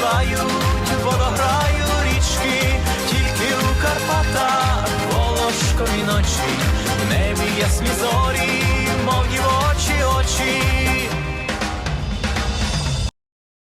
Співають, водограю річки, тільки у Карпатах волошкові ночі, в небі ясні зорі.